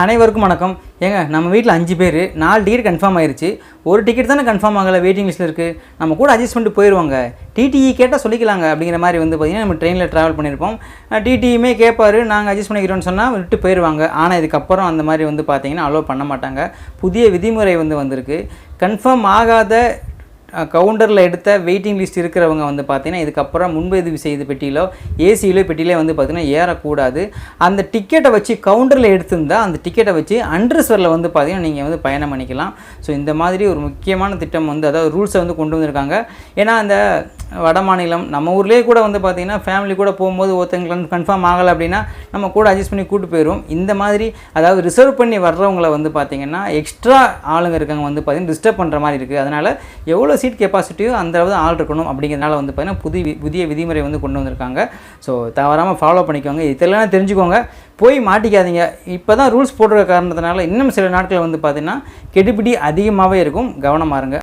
அனைவருக்கும் வணக்கம். ஏங்க நம்ம வீட்டில் அஞ்சு பேர் நாலு டிக்கெட் கன்ஃபார்ம் ஆயிடுச்சு ஒரு டிக்கெட் தானே கன்ஃபார்ம் ஆகலை வெயிட்டிங் லிஸ்ட்டில் இருக்குது நம்ம கூட அட்ஜஸ்ட் பண்ணிட்டு போயிடுவாங்க டிடிஇ கேட்டால் சொல்லிக்கலாங்க அப்படிங்கிற மாதிரி வந்து பார்த்திங்கன்னா நம்ம ட்ரெயினில் ட்ராவல் பண்ணியிருப்போம். டிடியுமே கேட்பாரு நாங்கள் அட்ஜஸ்ட் பண்ணிக்கிறோம்னு சொன்னால் விட்டு போயிடுவாங்க ஆனால் இதுக்கப்புறம் அந்த மாதிரி வந்து பார்த்திங்கன்னா அலோவ் பண்ண மாட்டாங்க. புதிய விதிமுறை வந்து வந்திருக்கு. கன்ஃபார்ம் ஆகாத கவுண்டரில் எடுத்த வெயிட்டிங் லிஸ்ட் இருக்கிறவங்க வந்து பார்த்தீங்கன்னா இதுக்கப்புறம் முன்பதிவு செய்த பெட்டியிலோ ஏசியிலோ பெட்டியிலே வந்து பார்த்தீங்கன்னா ஏறக்கூடாது. அந்த டிக்கெட்டை வச்சு கவுண்டரில் எடுத்திருந்தால் அந்த டிக்கெட்டை வச்சு அன்ரிசர்வில் வந்து பார்த்தீங்கன்னா நீங்கள் வந்து பயணம் பண்ணிக்கலாம். ஸோ இந்த மாதிரி ஒரு முக்கியமான திட்டம் வந்து அதாவது ரூல்ஸை வந்து கொண்டு வந்திருக்காங்க. ஏன்னா அந்த வட மாநிலம் நம்ம ஊர்லேயே கூட வந்து பார்த்தீங்கன்னா ஃபேமிலி கூட போகும்போது ஒருத்தங்களுக்கு கன்ஃபார்ம் ஆகலை அப்படின்னா நம்ம கூட அட்ஜஸ்ட் பண்ணி கூட்டு போயிடும் இந்த மாதிரி அதாவது ரிசர்வ் பண்ணி வர்றவங்கள வந்து பார்த்தீங்கன்னா எக்ஸ்ட்ரா ஆளுங்க இருக்காங்க வந்து பார்த்திங்கன்னா டிஸ்டர்ப் பண்ணுற மாதிரி இருக்குது அதனால் எவ்வளோ சீட் கெப்பாசிட்டியோ அந்த அளவு ஆள் இருக்கணும் அப்படிங்கிறதுனால வந்து பார்த்திங்கன்னா புதிய புதிய விதிமுறை வந்து கொண்டு வந்திருக்காங்க. ஸோ தவறாமல் ஃபாலோ பண்ணிக்கோங்க. இதெல்லாம் தெரிஞ்சுக்கோங்க. போய் மாட்டிக்காதீங்க. இப்போ தான் ரூல்ஸ் போடுற காரணத்தினால இன்னும் சில நாட்கள் வந்து பார்த்திங்கன்னா கெடுபிடி அதிகமாகவே இருக்கும். கவனமாக இருங்க.